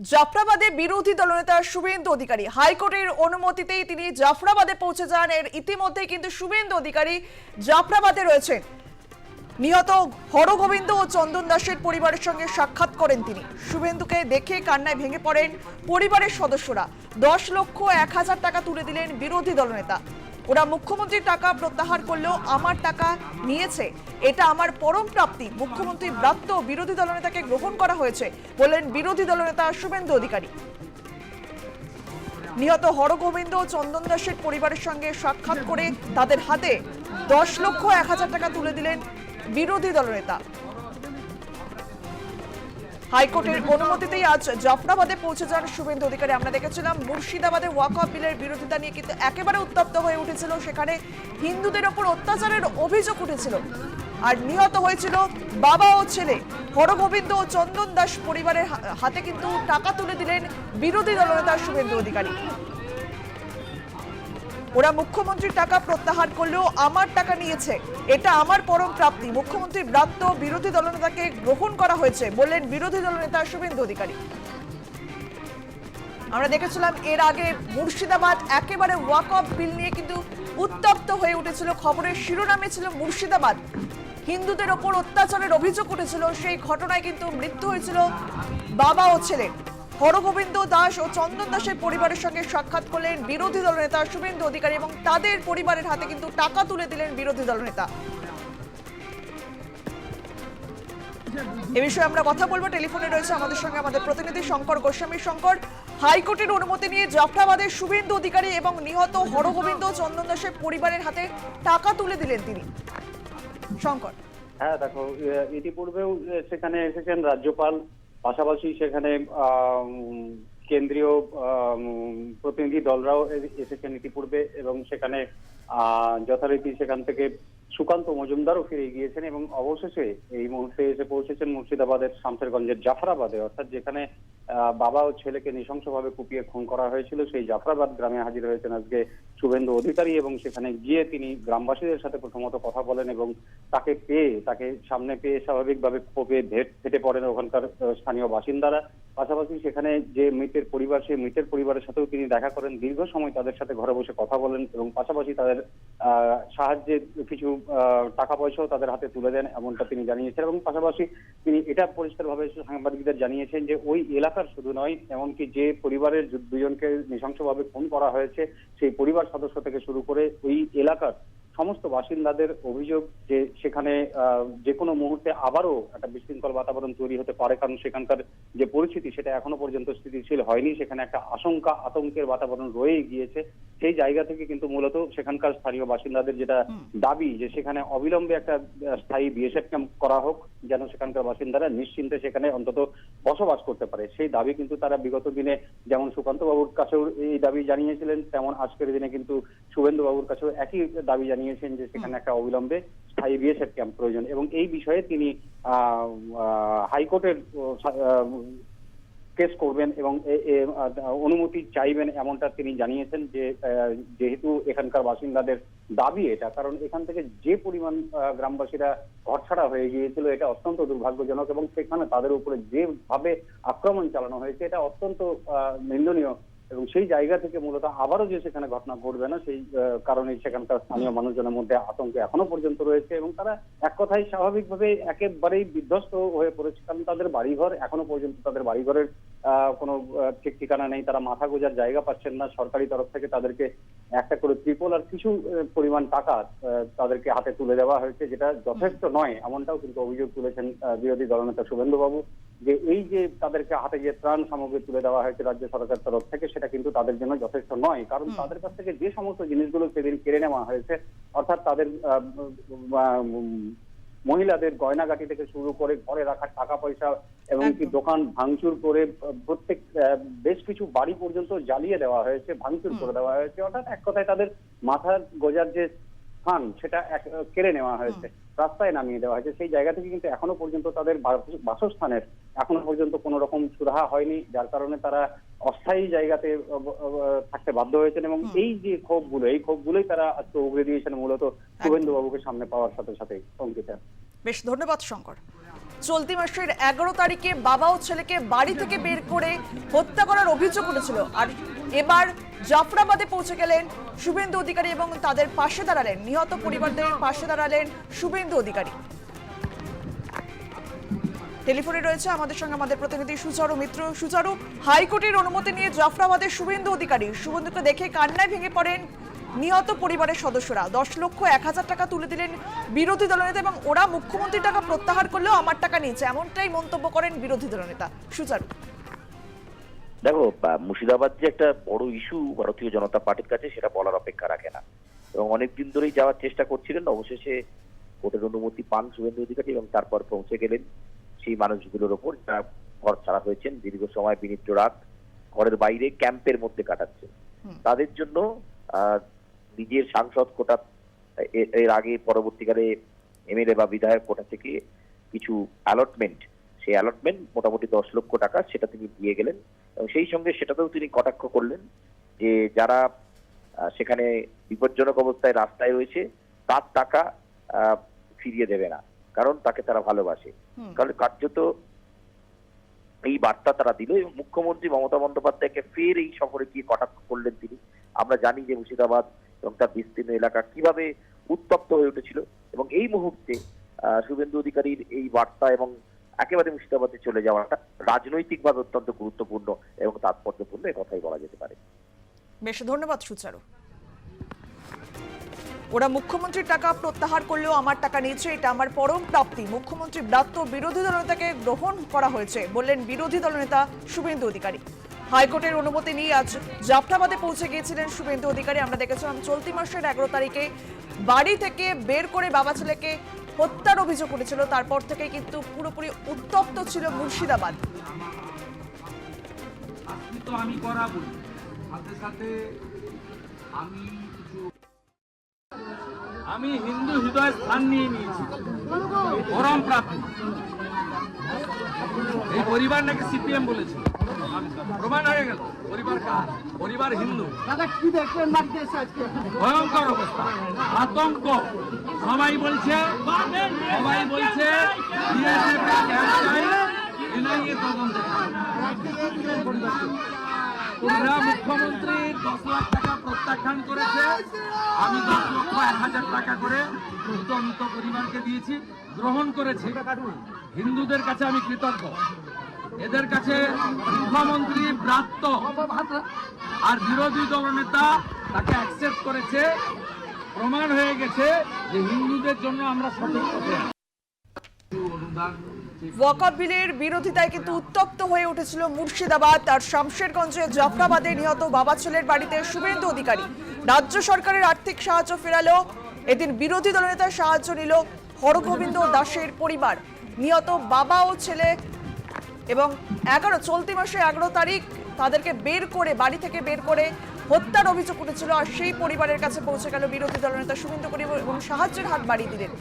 জাফরাবাদে বিরোধী দলনেতা শুভেন্দু অধিকারী। হাইকোর্টের অনুমতিতেই তিনি জাফরাবাদে পৌঁছে যান। এর ইতিমধ্যে কিন্তু শুভেন্দু অধিকারী জাফরাবাদে রয়েছেন। নিহত হরগোবিন্দ ও চন্দন দাসের পরিবারের সঙ্গে সাক্ষাৎ করেন তিনি। শুভেন্দুকে দেখে কান্নায় ভেঙে পড়েন পরিবারের সদস্যরা। দশ লক্ষ এক হাজার টাকা তুলে দিলেন বিরোধী দলনেতা। ওরা মুখ্যমন্ত্রীর টাকা প্রত্যাহার করলেও আমার টাকা নিয়েছে। এটা আমার পরম প্রাপ্তি। মুখ্যমন্ত্রী ব্রাত্য বিরোধী দলনেতাকে গ্রহণ করা হয়েছে বললেন বিরোধী দলনেতা শুভেন্দু অধিকারী। নিহত হরগোবিন্দ ও চন্দন দাসের পরিবারের সঙ্গে সাক্ষাৎ করে তাদের হাতে দশ লক্ষ এক হাজার টাকা তুলে দিলেন বিরোধী দলনেতা হাইকোর্টের অনুমতিতেই আজ জাফরাবাদে পৌঁছে যান শুভেন্দু অধিকারী। আমরা দেখেছিলাম মুর্শিদাবাদে ওয়াকফ বিলের বিরোধিতা নিয়ে কিন্তু একেবারে উত্তপ্ত হয়ে উঠেছিল। সেখানে হিন্দুদের ওপর অত্যাচারের অভিযোগ উঠেছিল। আর নিহত হয়েছিল বাবা ও ছেলে। হরগোবিন্দ ও চন্দন দাস পরিবারের হাতে কিন্তু টাকা তুলে দিলেন বিরোধী দলনেতা শুভেন্দু অধিকারী। ওরা মুখ্যমন্ত্রীর টাকা প্রত্যাহার করলেও আমার টাকা নিয়েছে। এটা আমার পরম প্রাপ্তি। মুখ্যমন্ত্রী ব্রাত্য বিরোধী দলনেতাকে গ্রহণ করা হয়েছে বললেন বিরোধী দলনেতা শুভেন্দু অধিকারী। আমরা দেখেছিলাম এর আগে মুর্শিদাবাদ একেবারে ওয়াক অফ বিল নিয়ে কিন্তু উত্তপ্ত হয়ে উঠেছিল। খবরের শিরোনামে ছিল মুর্শিদাবাদ। হিন্দুদের ওপর অত্যাচারের অভিযোগ উঠেছিল। সেই ঘটনায় কিন্তু মৃত্যু হয়েছিল বাবা ও ছেলে। হরগোবিন্দ দাস ও চন্দন দাসের পরিবারের সঙ্গে সাক্ষাৎ করলেন বিরোধী দল নেতা শুভেন্দু অধিকারী এবং তাদের পরিবারের হাতে কিন্তু টাকা তুলে দিলেন বিরোধী দল নেতা। এ বিষয়ে আমরা কথা বলব। টেলিফোনে রয়েছে আমাদের সঙ্গে আমাদের প্রতিনিধি শঙ্কর গোস্বামী। শঙ্কর, হাইকোর্টের অনুমতি নিয়ে জাফরাবাদের শুভেন্দু অধিকারী এবং নিহত হরগোবিন্দ চন্দন দাসের পরিবারের হাতে টাকা তুলে দিলেন তিনি। শঙ্কর। হ্যাঁ দেখো ইতিপূর্বেও সেখানে এসেছেন রাজ্যপাল পাশাপাশি সেখানে কেন্দ্রীয় প্রতিনিধি দলরাও এসেছেন ইতিপূর্বে এবং সেখানে যথারীতি সেখান থেকে সুকান্ত মজুমদারও ফিরে গিয়েছেন এবং অবশেষে এই মুহূর্তে এসে পৌঁছেছেন মুর্শিদাবাদের শামসেরগঞ্জের জাফরাবাদে, অর্থাৎ যেখানে বাবা ও ছেলেকে নৃশংসভাবে কুপিয়ে খুন করা হয়েছিল। সেই জাফরাবাদ গ্রামে হাজির হয়েছেন আজকে শুভেন্দু অধিকারী এবং সেখানে গিয়ে তিনি গ্রামবাসীদের সাথে প্রথমত কথা বলেন এবং তাকে পেয়ে, তাকে সামনে পেয়ে স্বাভাবিকভাবে ক্ষোভে ফেটে পড়েন ওখানকার স্থানীয় বাসিন্দারা। পাশাপাশি সেখানে যে মৃতের পরিবার, সেই মৃতের পরিবারের সাথেও তিনি দেখা করেন। দীর্ঘ সময় তাদের সাথে ঘরে বসে কথা বলেন এবং পাশাপাশি তাদের সাহায্যে কিছু টাকা পয়সাও তাদের হাতে তুলে দেন এমনটা তিনি জানিয়েছেন এবং পাশাপাশি তিনি এটা পরিষ্কারভাবে সাংবাদিকদের জানিয়েছেন যে ওই এলাকার শুধু নয়, এমনকি যে পরিবারের দুজনকে নৃশংসভাবে খুন করা হয়েছে, সেই পরিবার সদস্য থেকে শুরু করে ওই এলাকার সমস্ত বাসিন্দাদের অভিযোগ যে সেখানে আহ, যে কোনো মুহূর্তে আবারও একটা বিশৃঙ্খল বাতাবরণ তৈরি হতে পারে কারণ সেখানকার যে পরিস্থিতি সেটা এখনও পর্যন্ত স্থিতিশীল হয়নি। সেখানে একটা আশঙ্কা আতঙ্কের বাতাবরণ রয়ে গিয়েছে। সেই জায়গা থেকে কিন্তু মূলত সেখানকার স্থানীয় বাসিন্দাদের যেটা দাবি যে সেখানে অবিলম্বে একটা স্থায়ী বিএসএফ ক্যাম্প করা হোক যেন সেখানকার বাসিন্দারা নিশ্চিন্তে সেখানে অন্তত বসবাস করতে পারে। সেই দাবি কিন্তু তারা বিগত দিনে যেমন সুকান্ত বাবুর কাছেও এই দাবি জানিয়েছিলেন তেমন আজকের দিনে কিন্তু শুভেন্দু বাবুর কাছেও একই দাবি জানিয়েছেন যে সেখানে একটা অবিলম্বে স্থায়ী বিএসএফ ক্যাম্প প্রয়োজন এবং এই বিষয়ে তিনি হাইকোর্টের কেস করবেন এবং অনুমতি চাইবেন এমনটা তিনি জানিয়েছেন যে যেহেতু এখানকার বাসিন্দাদের দাবি এটা কারণ এখান থেকে যে পরিমাণ গ্রামবাসীরা ঘরছাড়া হয়ে গিয়েছিল এটা অত্যন্ত দুর্ভাগ্যজনক এবং সেখানে তাদের উপরে যেভাবে আক্রমণ চালানো হয়েছে এটা অত্যন্ত আহ, নিন্দনীয় এবং সেই জায়গা থেকে মূলত আবারও যে সেখানে ঘটনা ঘটবে না সেই কারণে সেখানকার স্থানীয় মানুষজনের মধ্যে আতঙ্ক এখনও পর্যন্ত রয়েছে এবং তারা এক কথায় স্বাভাবিকভাবে একেবারেই বিধ্বস্ত হয়ে পড়েছে। কারণ তাদের বাড়িঘর এখনও পর্যন্ত তাদের বাড়িঘরের কোনো ঠিক ঠিকানা নেই তারা মাথা গোজার জায়গা পাচ্ছেন না সরকারি তরফ থেকে তাদেরকে একটা করে ত্রিপল আর কিছু পরিমাণ টাকা তাদেরকে হাতে তুলে দেওয়া হয়েছে যেটা যথেষ্ট নয় এমনটাও কিন্তু অভিযোগ তুলেছেন বিরোধী দলনেতা শুভেন্দু বাবু যে এই যে তাদেরকে হাতে যে ত্রাণ সামগ্রী তুলে দেওয়া হয়েছে রাজ্য সরকার তরফ থেকে সেটা কিন্তু তাদের জন্য যথেষ্ট নয় কারণ তাদের কাছ থেকে যে সমস্ত জিনিসগুলো সেদিন কেড়ে নেওয়া হয়েছে অর্থাৎ তাদের মহিলাদের গয়নাগাটি থেকে শুরু করে ঘরে রাখার টাকা পয়সা এবং কি দোকান ভাঙচুর করে প্রত্যেক বেশ কিছু বাড়ি পর্যন্ত জ্বালিয়ে দেওয়া হয়েছে ভাঙচুর করে দেওয়া হয়েছে। অর্থাৎ এক কথায় তাদের মাথার গোজার যে স্থান সেটা এক- কেড়ে নেওয়া হয়েছে। রাস্তায় নামিয়ে দেওয়া হয়েছে। সেই জায়গা থেকে কিন্তু এখনও পর্যন্ত তাদের বাসস্থানের এখনও পর্যন্ত কোন রকম সুরাহা হয়নি যার কারণে তারা অস্থায়ী জায়গাতে থাকতে বাধ্য হয়েছেন এবং এই যে ক্ষোভগুলো এই ক্ষোভগুলোই তারা আজকে উগড়ে দিয়েছেন মূলত শুভেন্দু বাবুকে সামনে পাওয়ার সাথে সাথে অঙ্কিতা। বেশ ধন্যবাদ, শঙ্কর। চলতি মাসের এগারো তারিখে বাবা ও ছেলেকে বাড়ি থেকে বের করে হত্যা করার অভিযোগ উঠেছিল। আর এবার জাফরাবাদে পৌঁছে গেলেন শুভেন্দু অধিকারী এবং তাদের পাশে দাঁড়ালেন, নিহত পরিবারদের পাশে দাঁড়ালেন শুভেন্দু অধিকারী। টেলিফোনে রয়েছে আমাদের সঙ্গে আমাদের প্রতিনিধি সুচারু মিত্র। সুচারু, হাইকোর্টের অনুমতি নিয়ে জাফরাবাদের শুভেন্দু অধিকারী। শুভেন্দুকে দেখে কান্নায় ভেঙে পড়েন নিহত পরিবারের সদস্যরা। দশ লক্ষ এক হাজার টাকা তুলে দিলেন বিরোধী দলনেতা এবং ওরা মুখ্যমন্ত্রীর টাকা প্রত্যাহার করলেও আমার টাকা নিয়েছে। এমনটাই মন্তব্য করেন বিরোধী দলনেতা সুচারু। দেখো মুর্শিদাবাদ যে একটা বড় ইস্যু ভারতীয় জনতা পার্টির কাছে সেটা বলার অপেক্ষা রাখে না। এবং অনেকদিন ধরেই যাওয়ার চেষ্টা করছিলেন। অবশেষে কোর্টের অনুমতি পান শুভেন্দু অধিকারী এবং তারপর পৌঁছে গেলেন সেই মানুষগুলোর ওপর যারা ঘর ছাড়া হয়েছেন দীর্ঘ সময় বিনিদ্র রাত ঘরের বাইরে ক্যাম্পের মধ্যে কাটাচ্ছে তাদের জন্য নিজের সাংসদ কোটা এর আগে পরবর্তীকালে এমএলএ বা বিধায়ক কোটা থেকে কিছু অ্যালটমেন্ট সেই অ্যালটমেন্ট মোটামুটি দশ লক্ষ টাকা সেটা তিনি দিয়ে গেলেন এবং সেই সঙ্গে সেটাতেও তিনি কটাক্ষ করলেন যে যারা সেখানে বিপজ্জনক অবস্থায় রাস্তায় রয়েছে তার টাকা আহ, ফিরিয়ে দেবে না কারণ তাকে তারা ভালোবাসে। কারণ কার্যত এই বার্তা তারা দিল এবং মুখ্যমন্ত্রী মমতা বন্দ্যোপাধ্যায়কে ফের এই সফরে গিয়ে কটাক্ষ করলেন তিনি আমরা জানি যে মুর্শিদাবাদ এবং তার বিস্তীর্ণ এলাকা কীভাবে উত্তপ্ত হয়ে উঠেছিল এবং এই মুহূর্তে শুভেন্দু অধিকারীর এই বার্তা এবং একেবারে মুর্শিদাবাদে চলে যাওয়াটা রাজনৈতিকভাবে অত্যন্ত গুরুত্বপূর্ণ এবং তাৎপর্যপূর্ণ কথাই বলা যেতে পারে। বেশ, ধন্যবাদ সুচারু। ওরা মুখ্যমন্ত্রীর টাকা প্রত্যাহার করলেও আমার টাকা নিয়েছে, এটা আমার পরম প্রাপ্তি। মুখ্যমন্ত্রী ব্রাত্য বিরোধী দলনেতাকে গ্রহণ করা হয়েছে, বললেন বিরোধী দলনেতা শুভেন্দু অধিকারী। হাইকোর্টের অনুমতি নিয়ে আজ জাফরাবাদে পৌঁছে গিয়েছিলেন শুভেন্দু অধিকারী। আমরা দেখেছিলাম চলতি মাসের এগারো তারিখে বাড়ি থেকে বের করে বাবা ছেলেকে হত্যার অভিযোগ উঠেছিল। তারপর থেকে কিন্তু পুরোপুরি উত্তপ্ত ছিল মুর্শিদাবাদ। আমি হিন্দু হৃদয় স্থান নিয়ে নিয়েছি। পরম প্রাপ্তি। এই পরিবার নাকি সিপিএম বলেছে। প্রমাণ হয়ে গেল। পরিবার কার? পরিবার হিন্দু। দাদা কি দেখলেন বাড়িতে এসে আজকে? ভয়ঙ্কর অবস্থা। আতঙ্ক। সবাই বলছে সবাই বলছে মুখ্যমন্ত্রী দশ লাখ টাকা প্রত্যাখ্যান করেছে। আমি দশ লক্ষ এক হাজার টাকা করে মৃত পরিবারকে দিয়েছি গ্রহণ করেছি। হিন্দুদের কাছে আমি কৃতজ্ঞ। এদের কাছে মুখ্যমন্ত্রী ব্রাত্য আর বিরোধী দলনেতা তাকে অ্যাকসেপ্ট করেছে। প্রমাণ হয়ে গেছে যে হিন্দুদের জন্য আমরা সঠিক বিরোধিতায় কিন্তু উত্তপ্ত হয়ে উঠেছিল মুর্শিদাবাদ আর শামশেরগঞ্জে জাফরাবাদে নিহত বাবা ছেলের বাড়িতে শুভেন্দু অধিকারী। রাজ্য সরকারের আর্থিক সাহায্য ফেরালো। এদিন বিরোধী দলনেতার সাহায্য নিল হরগোবিন্দ দাসের পরিবার। নিহত বাবা ও ছেলে এবং এগারো, চলতি মাসে এগারো তারিখ তাদেরকে বের করে, বাড়ি থেকে বের করে হত্যার অভিযোগ উঠেছিল। আর সেই পরিবারের কাছে পৌঁছে গেল বিরোধী দলনেতা শুভেন্দু করিম এবং সাহায্যের হাত বাড়িয়ে দিলেন।